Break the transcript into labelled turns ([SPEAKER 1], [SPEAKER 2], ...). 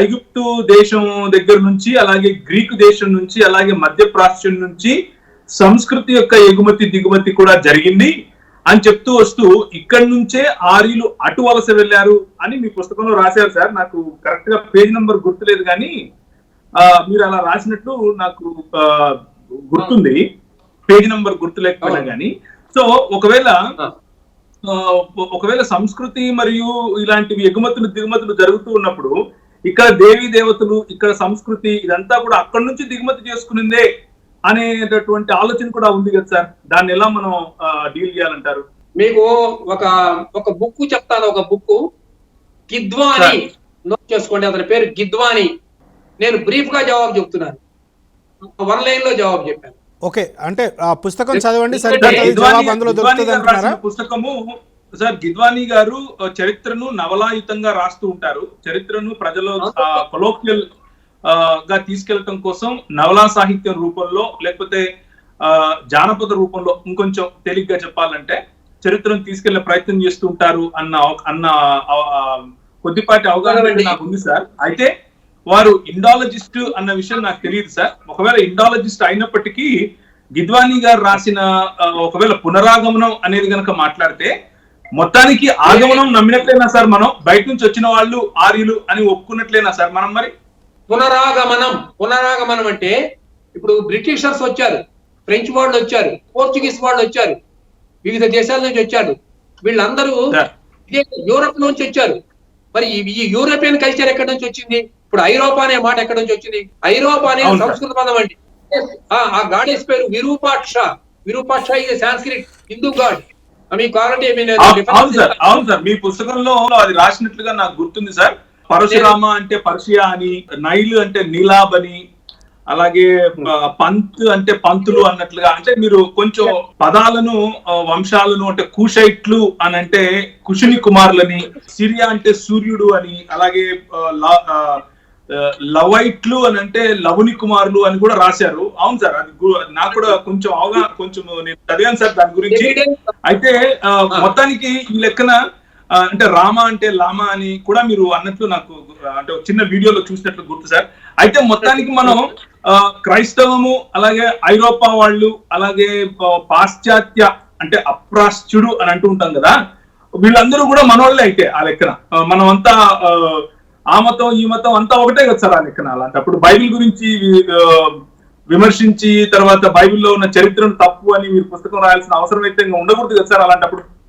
[SPEAKER 1] ఐగుప్తు దేశం దగ్గర నుంచి అలాగే గ్రీకు దేశం నుంచి అలాగే మధ్యప్రాచ్యం నుంచి సంస్కృతి యొక్క ఎగుమతి దిగుమతి కూడా జరిగింది అని చెప్తూ వస్తూ ఇక్కడి నుంచే ఆర్యులు అటు వలస వెళ్ళారు అని మీ పుస్తకంలో రాశారు సార్. నాకు కరెక్ట్గా పేజ్ నంబర్ గుర్తులేదు కానీ ఆ, మీరు అలా రాసినట్లు నాకు గుర్తుంది. పేజ్ నంబర్ గుర్తు లేకపోయినా కానీ. సో ఒకవేళ ఒకవేళ సంస్కృతి మరియు ఇలాంటివి ఎగుమతులు దిగుమతులు జరుగుతూ ఉన్నప్పుడు ఇక్కడ దేవీ దేవతలు ఇక్కడ సంస్కృతి ఇదంతా కూడా అక్కడి నుంచి దిగుమతి చేసుకునిందే అనేటటువంటి ఆలోచన కూడా ఉంది కదా సార్. దాన్ని ఎలా మనం డీల్ చేయాలంటారు?
[SPEAKER 2] మీకు ఒక ఒక బుక్ చెప్తాను ఒక బుక్ గిద్వాని నోట్ చేసుకోండి అతని పేరు గిద్వాని. నేను బ్రీఫ్గా జవాబు చెప్తున్నాను. వన్ లైన్లో జవాబు చెప్పాను.
[SPEAKER 3] ఓకే అంటే ఆ పుస్తకం చదవండి
[SPEAKER 1] సార్,
[SPEAKER 3] సరిపోతుంది జవాబు అందులో దొరుకుతుంది అంటున్నారా?
[SPEAKER 1] పుస్తకము సార్ గిద్వానీ గారు చరిత్రను నవలాయుతంగా రాస్తూ ఉంటారు. చరిత్రను ప్రజలు కొలోక్యల్గా తీసుకెళ్ళటం కోసం నవలా సాహిత్యం రూపంలో లేకపోతే ఆ, జానపద రూపంలో ఇంకొంచెం తేలిగ్గా చెప్పాలంటే చరిత్రను తీసుకెళ్ళే ప్రయత్నం చేస్తూ ఉంటారు అన్న అన్న కొద్దిపాటి అవగాహన నాకు ఉంది సార్. అయితే వారు ఇండాలజిస్ట్ అన్న విషయం నాకు తెలియదు సార్. ఒకవేళ ఇండాలజిస్ట్ అయినప్పటికీ గిద్వానీ గారు రాసిన ఒకవేళ పునరాగమనం అనేది గనక మాట్లాడితే మొత్తానికి ఆగమనం నమ్మినట్లేనా సార్ మనం? బయట నుంచి వచ్చిన వాళ్ళు ఆర్యులు అని ఒప్పుకున్నట్లేనా సార్ మనం మరి?
[SPEAKER 2] పునరాగమనం పునరాగమనం అంటే ఇప్పుడు బ్రిటిషర్స్ వచ్చారు ఫ్రెంచ్ వాళ్ళు వచ్చారు పోర్చుగీస్ వాళ్ళు వచ్చారు వివిధ దేశాల నుంచి వచ్చారు. వీళ్ళందరూ యూరప్ నుంచి వచ్చారు. మరి ఈ- యూరోపియన్ కల్చర్ ఎక్కడి నుంచి వచ్చింది? ఇప్పుడు ఐరోపా అనే మాట ఎక్కడి నుంచి వచ్చింది? ఐరోపా
[SPEAKER 1] సార్.
[SPEAKER 2] సంస్కృత పదం అండి. ఆ ఆ గాడెస్ పేరు విరూపాక్ష. విరూపాక్ష ఇది సాంస్క్రిట్ హిందూ గాడ్
[SPEAKER 1] అవును సార్ అవును సార్. మీ పుస్తకంలో అది రాసినట్లుగా నాకు గుర్తుంది సార్. పరశురామ అంటే పర్షియా అని నైల్ అంటే నీలాబ్ అని అలాగే పంత్ అంటే పంతులు అన్నట్లుగా అంటే మీరు కొంచెం పదాలను వంశాలను అంటే కుషైట్లు అని అంటే కుషుని కుమారులని సిరియా అంటే సూర్యుడు అని అలాగే లవైట్లు అని అంటే లవుని కుమారులు అని కూడా రాశారు. అవును సార్ అది నాకు కూడా కొంచెం అవగాహన కొంచెం నేను చదివాను సార్ దాని గురించి. అయితే మొత్తానికి ఈ లెక్కన అంటే రామ అంటే లామ అని కూడా మీరు అన్నట్లు నాకు అంటే చిన్న వీడియోలో చూసినట్లు గుర్తు సార్. అయితే మొత్తానికి మనం ఆ, క్రైస్తవము అలాగే ఐరోపా వాళ్ళు అలాగే పాశ్చాత్య అంటే అప్రాచ్యుడు అని అంటూ ఉంటాం కదా వీళ్ళందరూ కూడా మనోళ్ళే అయితే ఆ లెక్కన. మనం అంతా ఆ, మతం ఈ మతం అంతా ఒకటే కదా సార్ ఆ లెక్కన అలాంటప్పుడు. బైబిల్ గురించి విమర్శించి తర్వాత బైబిల్లో ఉన్న చరిత్రను తప్పు అని మీరు పుస్తకం రాయాల్సిన అవసరం అయితే ఇంకా ఉండకూడదు కదా సార్? అలాంటప్పుడు